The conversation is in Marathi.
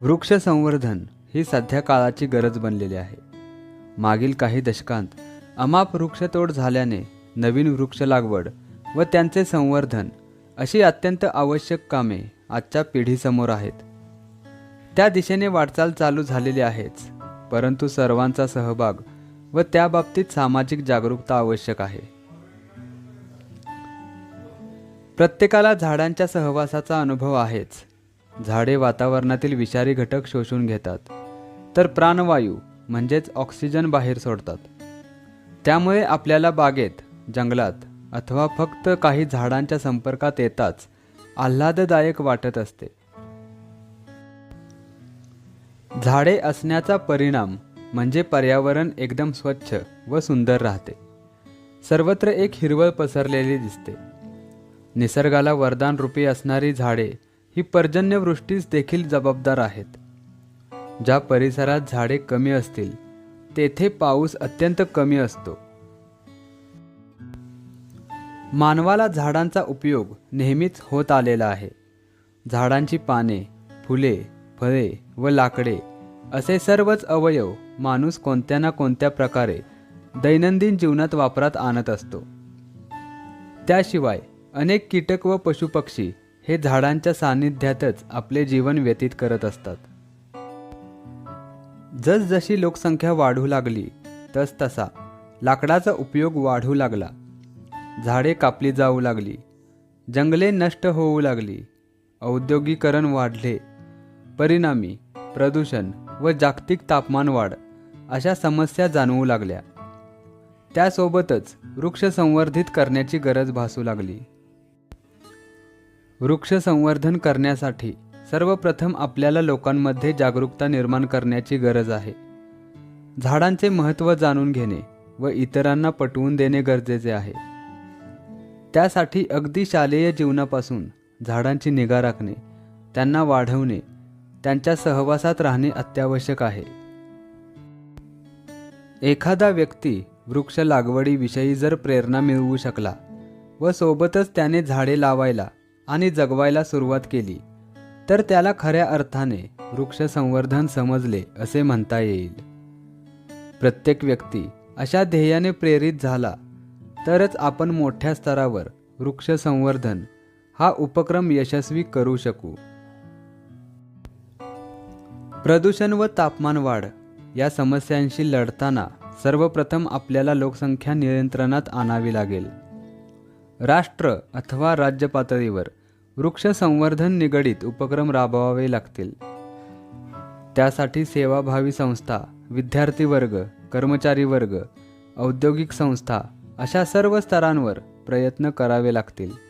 वृक्ष संवर्धन ही सध्या काळाची गरज बनलेली आहे. मागील काही दशकांत अमाप वृक्षतोड झाल्याने नवीन वृक्ष लागवड व त्यांचे संवर्धन अशी अत्यंत आवश्यक कामे आजच्या पिढीसमोर आहेत. त्या दिशेने वाटचाल चालू झालेली आहेच परंतु सर्वांचा सहभाग व त्याबाबतीत सामाजिक जागरूकता आवश्यक आहे. प्रत्येकाला झाडांच्या सहवासाचा अनुभव आहेच झाडे वातावरणातील विषारी घटक शोषून घेतात. तर प्राणवायू म्हणजेच ऑक्सिजन बाहेर सोडतात. त्यामुळे आपल्याला बागेत जंगलात अथवा फक्त काही झाडांच्या संपर्कात येताच आल्हाददायक वाटत असते. झाडे असण्याचा परिणाम म्हणजे पर्यावरण एकदम स्वच्छ व सुंदर राहते. सर्वत्र एक हिरवळ पसरलेली दिसते. निसर्गाला वरदान रूपी असणारी झाडे ही पर्जन्यवृष्टीस देखील जबाबदार आहेत. ज्या परिसरात झाडे कमी असतील तेथे पाऊस अत्यंत कमी असतो. मानवाला झाडांचा उपयोग नेहमीच होत आलेला आहे. झाडांची पाने फुले फळे व लाकडे असे सर्वच अवयव माणूस कोणत्या ना कोणत्या प्रकारे दैनंदिन जीवनात वापरात आणत असतो. त्याशिवाय अनेक कीटक व पशुपक्षी हे झाडांच्या सान्निध्यातच आपले जीवन व्यतीत करत असतात. जसजशी लोकसंख्या वाढू लागली तस तसा लाकडाचा उपयोग वाढू लागला. झाडे कापली जाऊ लागली जंगले नष्ट होऊ लागली औद्योगिकरण वाढले परिणामी प्रदूषण व जागतिक तापमान वाढ अशा समस्या जाणवू लागल्या. त्यासोबतच वृक्ष संवर्धित करण्याची गरज भासू लागली. वृक्ष संवर्धन करण्यासाठी सर्वप्रथम आपल्याला लोकांमध्ये जागरूकता निर्माण करण्याची गरज आहे. झाडांचे महत्त्व जाणून घेणे व इतरांना पटवून देणे गरजेचे आहे. त्यासाठी अगदी शालेय जीवनापासून झाडांची निगा राखणे त्यांना वाढवणे त्यांच्या सहवासात राहणे अत्यावश्यक आहे. एखादा व्यक्ती वृक्ष लागवडीविषयी जर प्रेरणा मिळवू शकला व सोबतच त्याने झाडे लावायला आणि जगवायला सुरुवात केली. तर त्याला खऱ्या अर्थाने वृक्ष संवर्धन समजले असे म्हणता येईल. प्रत्येक व्यक्ती अशा ध्येयाने प्रेरित झाला तरच आपण मोठ्या स्तरावर वृक्ष संवर्धन हा उपक्रम यशस्वी करू शकू. प्रदूषण व तापमान वाढ या समस्यांशी लढताना सर्वप्रथम आपल्याला लोकसंख्या नियंत्रणात आणावी लागेल. राष्ट्र अथवा राज्य पातळीवर वृक्ष संवर्धन निगडित उपक्रम राबवावे लागतील. त्यासाठी सेवाभावी संस्था विद्यार्थी वर्ग कर्मचारी वर्ग औद्योगिक संस्था अशा सर्व स्तरांवर प्रयत्न करावे लागतील.